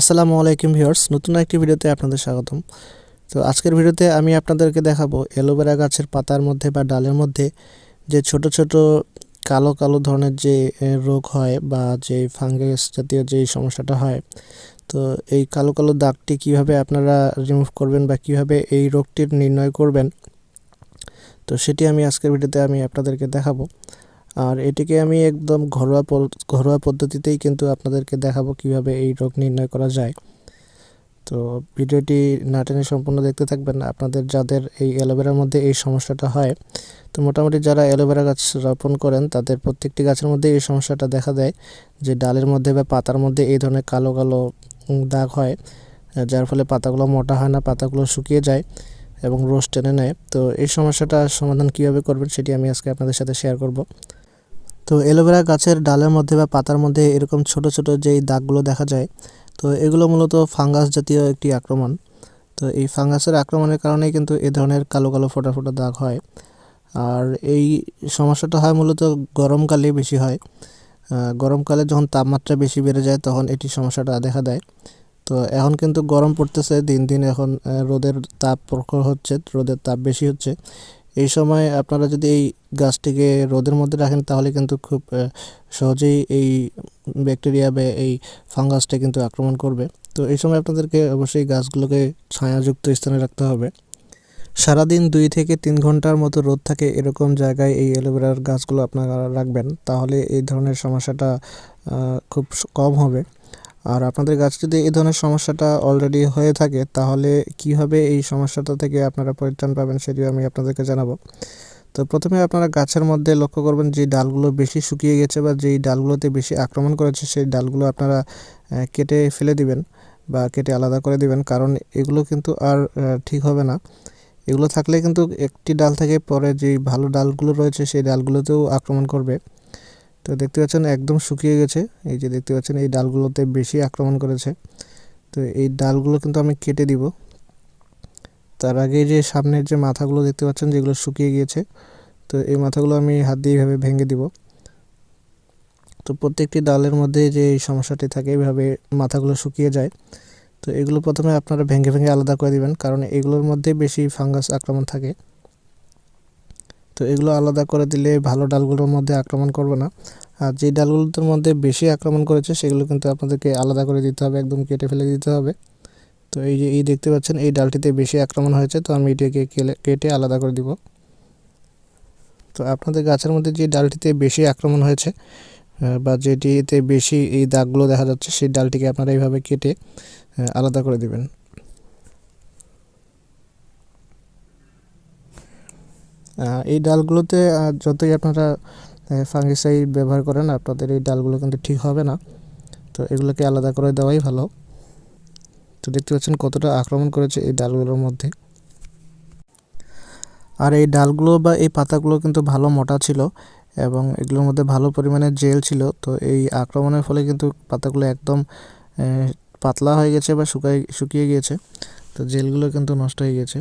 আসসালামু আলাইকুম ভিউয়ার্স, নতুন একটি ভিডিওতে আপনাদের স্বাগতম। তো আজকের ভিডিওতে আমি আপনাদেরকে দেখাবো অ্যালোভেরা গাছের পাতার মধ্যে বা ডালের মধ্যে যে ছোট ছোট কালো কালো ধরনের যে রোগ হয় বা যে ফাঙ্গাস জাতীয় যে সমস্যাটা হয়, তো এই কালো কালো দাগটি কীভাবে আপনারা রিমুভ করবেন বা কীভাবে এই রোগটির নির্ণয় করবেন, তো সেটি আমি আজকের ভিডিওতে আমি আপনাদেরকে দেখাবো। আর এটিকে আমি একদম ঘরোয়া ঘরোয়া পদ্ধতিতেই কিন্তু আপনাদেরকে দেখাবো কীভাবে এই রোগ নির্ণয় করা যায়। তো ভিডিওটি না টেনে সম্পূর্ণ দেখতে থাকবেন। আপনাদের যাদের এই অ্যালোভেরার মধ্যে এই সমস্যাটা হয়, তো মোটামুটি যারা অ্যালোভেরা গাছ রোপণ করেন, তাদের প্রত্যেকটি গাছের মধ্যে এই সমস্যাটা দেখা দেয় যে ডালের মধ্যে বা পাতার মধ্যে এই ধরনের কালো কালো দাগ হয়, যার ফলে পাতাগুলো মোটা হয় না, পাতাগুলো শুকিয়ে যায় এবং রোজ টেনে নেয়। তো এই সমস্যাটা সমাধান কীভাবে করবেন সেটি আমি আজকে আপনাদের সাথে শেয়ার করব। তো অ্যালোভেরা গাছের ডালের মধ্যে বা পাতার মধ্যে এরকম ছোট ছোট যেই দাগগুলো দেখা যায়, তো এগুলো মূলত ফাঙ্গাস জাতীয় একটি আক্রমণ। তো এই ফাঙ্গাসের আক্রমণের কারণেই কিন্তু এ ধরনের কালো কালো ফোটা ফোটা দাগ হয়। আর এই সমস্যাটা হয় মূলত গরমকালে বেশি হয়। গরমকালে যখন তাপমাত্রা বেশি বেড়ে যায় তখন এটি সমস্যাটা দেখা দেয়। তো এখন কিন্তু গরম পড়তেছে, দিন দিন এখন রোদের তাপ প্রখর হচ্ছে, রোদের তাপ বেশি হচ্ছে। এই সময় আপনারা যদি এই গাছটিকে রোদের মধ্যে রাখেন, তাহলে কিন্তু খুব সহজেই এই ব্যাকটেরিয়া বা এই ফাঙ্গাসটা কিন্তু আক্রমণ করবে। তো এই সময় আপনাদেরকে অবশ্যই গাছগুলোকে ছায়াযুক্ত স্থানে রাখতে হবে। সারাদিন দুই থেকে তিন ঘণ্টার মতো রোদ থাকে এরকম জায়গায় এই অ্যালোভেরার গাছগুলো আপনারা রাখবেন, তাহলে এই ধরনের সমস্যাটা খুব কম হবে। আর আপনাদের গাছ যদি এই ধরনের সমস্যাটা অলরেডি হয়ে থাকে, তাহলে কীভাবে এই সমস্যাটা থেকে আপনারা পরিত্রাণ পাবেন সেটিও আমি আপনাদেরকে জানাব। তো প্রথমে আপনারা গাছের মধ্যে লক্ষ্য করবেন যে ডালগুলো বেশি শুকিয়ে গেছে বা যেই ডালগুলোতে বেশি আক্রমণ করেছে, সেই ডালগুলো আপনারা কেটে ফেলে দিবেন বা কেটে আলাদা করে দিবেন। কারণ এগুলো কিন্তু আর ঠিক হবে না। এগুলো থাকলে কিন্তু একটি ডাল থেকে পরে যে ভালো ডালগুলো রয়েছে, সেই ডালগুলোতেও আক্রমণ করবে। তো দেখতে পাচ্ছেন একদম শুকিয়ে গেছে। এই যে দেখতে পাচ্ছেন এই ডালগুলোতে বেশি আক্রমণ করেছে। তো এই ডালগুলো কিন্তু আমি কেটে দিব। তার আগে যে সামনের যে মাথাগুলো দেখতে পাচ্ছেন যেগুলো শুকিয়ে গিয়েছে, তো এই মাথাগুলো আমি হাত দিয়ে এইভাবে ভেঙে দিব। তো প্রত্যেকটি ডালের মধ্যে যে এই সমস্যাটি থাকে এইভাবে মাথাগুলো শুকিয়ে যায়। তো এগুলো প্রথমে আপনারা ভেঙে ভেঙে আলাদা করে দিবেন, কারণ এগুলোর মধ্যে বেশি ফাঙ্গাস আক্রমণ থাকে। তো এগুলো আলাদা করে দিলে ভালো ডালগুলোর মধ্যে আক্রমণ করবে না। আর যে ডালগুলোর মধ্যে বেশি আক্রমণ করেছে, সেগুলো কিন্তু আপনাদেরকে আলাদা করে দিতে হবে, একদম কেটে ফেলে দিতে হবে। তো এই যে, এই দেখতে পাচ্ছেন, এই ডালটিতে বেশি আক্রমণ হয়েছে, তো আমি এটাকে কেটে আলাদা করে দিব। তো আপনাদের গাছের মধ্যে যে ডালটিতে বেশি আক্রমণ হয়েছে বা যেটিতে বেশি এই দাগগুলো দেখা যাচ্ছে, সেই ডালটিকে আপনারা এইভাবে কেটে আলাদা করে দিবেন। এই ডালগুলোতে যতই আপনারা ফাঙ্গিসাইড ব্যবহার করেন, আপনাদের এই ডালগুলো কিন্তু ঠিক হবে না। তো এগুলোকে আলাদা করে দেওয়াই ভালো। তো দেখতে পাচ্ছেন কতটা আক্রমণ করেছে এই ডালগুলোর মধ্যে। আর এই ডালগুলো বা এই পাতাগুলো কিন্তু ভালো মোটা ছিল এবং এগুলোর মধ্যে ভালো পরিমাণে জেল ছিল। তো এই আক্রমণের ফলে কিন্তু পাতাগুলো একদম পাতলা হয়ে গেছে বা শুকাই শুকিয়ে গিয়েছে। তো জেলগুলো কিন্তু নষ্ট হয়ে গেছে।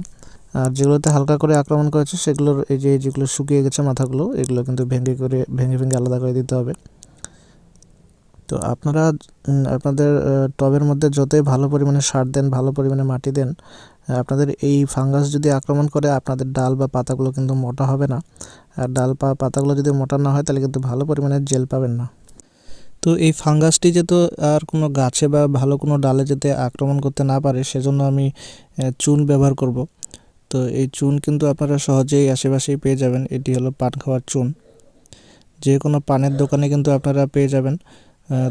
আর যেগুলোতে হালকা করে আক্রমণ করেছে, সেগুলোর এই যে যেগুলো শুকিয়ে গেছে মাথাগুলো, এগুলো কিন্তু ভেঙে করে, ভেঙে ভেঙে আলাদা করে দিতে হবে। তো আপনারা আপনাদের টবের মধ্যে যতই ভালো পরিমাণে সার দেন, ভালো পরিমাণে মাটি দেন আপনাদের এই ফাঙ্গাস যদি আক্রমণ করে, আপনাদের ডাল বা পাতাগুলো কিন্তু মোটা হবে না। আর ডাল বা পাতাগুলো যদি মোটা না হয়, তাহলে কিন্তু ভালো পরিমাণে জেল পাবেন না। তো এই ফাঙ্গাসটি যাতে আর কোনো গাছে বা ভালো কোনো ডালে যাতে আক্রমণ করতে না পারে, সেজন্য আমি চুন ব্যবহার করব। তো এই চুন কিন্তু আপনারা সহজেই আশেপাশেই পেয়ে যাবেন। এটি হলো পান খাওয়ার চুন। যে কোনো পানের দোকানে কিন্তু আপনারা পেয়ে যাবেন।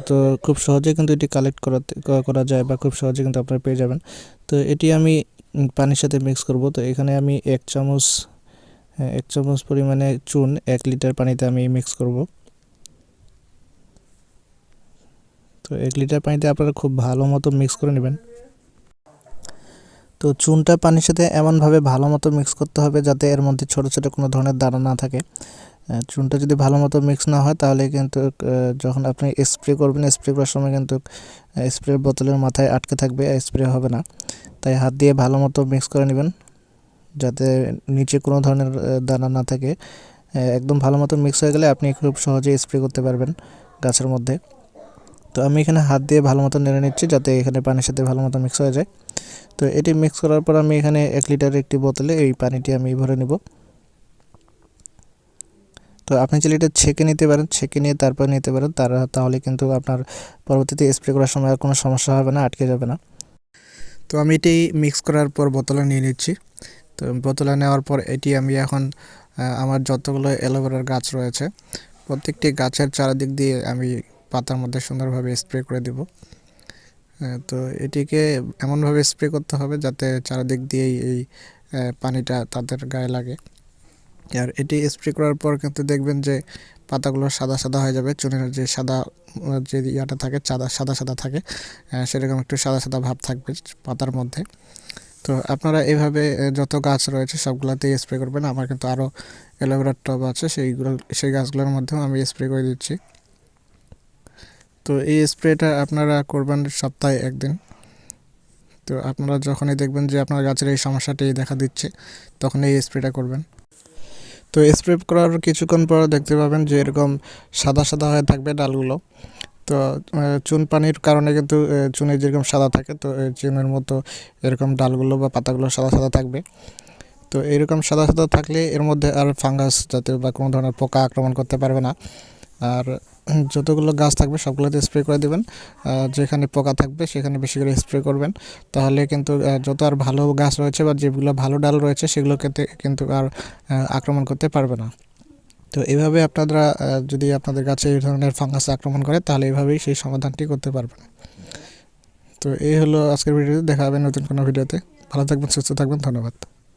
তো খুব সহজে কিন্তু এটি কালেক্ট করাতে করা যায় বা খুব সহজে কিন্তু আপনারা পেয়ে যাবেন। তো এটি আমি পানির সাথে মিক্স করব। তো এখানে আমি এক চামচ হ্যাঁ, এক চামচ পরিমাণে চুন এক লিটার পানিতে আমি মিক্স করব। তো এক লিটার পানিতে আপনারা খুব ভালো মতো মিক্স করে নেবেন। তো চুনটা পানির সাথে এমনভাবে ভালো মতো মিক্স করতে হবে যাতে এর মধ্যে ছোট ছোট কোনো ধরনের দানা না থাকে। চুনটা যদি ভালো মতো মিক্স না হয় তাহলে কিন্তু যখন আপনি স্প্রে করবেন স্প্রে করার সময় কিন্তু স্প্রে বোতলের মাথায় আটকে থাকবে স্প্রে হবে না। তাই হাত দিয়ে ভালো মতো মিক্স করে নেবেন যাতে নিচে কোনো ধরনের দানা না থাকে। একদম ভালো মতো মিক্স হয়ে গেলে আপনি খুব সহজেই স্প্রে করতে পারবেন গাছের মধ্যে। তো আমি এখানে হাত দিয়ে ভালো মতো নেড়ে নিচ্ছি যাতে এখানে পানির সাথে ভালো মতো মিক্স হয়ে যায়। তো এটি মিক্স করার পর আমি এখানে এক লিটার একটি বোতলে এই পানিটি আমি ভরে নেব। তো আপনি চাইলে এটা ছেঁকে নিতে পারেন, ছেঁকে নিয়ে তারপর নিতে পারেন। তারা তাহলে কিন্তু আপনার পরবর্তীতে স্প্রে করার সময় আর কোনো সমস্যা হবে না, আটকে যাবে না। তো আমি এটি মিক্স করার পর বোতলে নিয়ে নিচ্ছি। তো বোতলে নেওয়ার পর এটি আমি এখন আমার যতগুলো অ্যালোভেরার গাছ রয়েছে, প্রত্যেকটি গাছের চারিদিক দিয়ে আমি পাতার মধ্যে সুন্দরভাবে স্প্রে করে দেব। তো এটিকে এমনভাবে স্প্রে করতে হবে যাতে চারিদিক দিয়েই এই পানিটা তাদের গায়ে লাগে। আর এটি স্প্রে করার পর কিন্তু দেখবেন যে পাতাগুলো সাদা সাদা হয়ে যাবে চুনের যে সাদা যে ইয়াটা থাকে সাদা সাদা সাদা থাকে সেরকম একটু সাদা সাদা ভাব থাকবে পাতার মধ্যে। তো আপনারা এভাবে যত গাছ রয়েছে সবগুলোতেই স্প্রে করবেন। আমার কিন্তু আরও অ্যালোভেরার টব আছে, সেইগুলো, সেই গাছগুলোর মধ্যেও আমি স্প্রে করে দিচ্ছি। তো এই স্প্রেটা আপনারা করবেন সপ্তাহে একদিন। তো আপনারা যখনই দেখবেন যে আপনার গাছের এই সমস্যাটি দেখা দিচ্ছে তখন এই স্প্রেটা করবেন। তো স্প্রে করার কিছুক্ষণ পর দেখতে পাবেন যে এরকম সাদা সাদা হয়ে থাকবে ডালগুলো। তো চুন পানির কারণে কিন্তু চুনে যেরকম সাদা থাকে, তো চুনের মতো এরকম ডালগুলো বা পাতাগুলো সাদা সাদা থাকবে। তো এরকম সাদা সাদা থাকলে এর মধ্যে আর ফাঙ্গাস জাতীয় বা কোনো ধরনের পোকা আক্রমণ করতে পারবে না। আর যতগুলো গাছ থাকবে সবগুলোতে স্প্রে করে দেবেন। যেখানে পোকা থাকবে সেখানে বেশি করে স্প্রে করবেন। তাহলে কিন্তু যত আর ভালো গাছ রয়েছে বা যেগুলো ভালো ডাল রয়েছে সেগুলোকে কিন্তু আর আক্রমণ করতে পারবে না। তো এভাবে আপনারা যদি আপনাদের গাছে এই ধরনের ফাঙ্গাস আক্রমণ করে, তাহলে এভাবেই সেই সমাধানটি করতে পারবেন। তো এই হলো আজকের ভিডিওতে, দেখা হবে নতুন কোনো ভিডিওতে। ভালো থাকবেন, সুস্থ থাকবেন, ধন্যবাদ।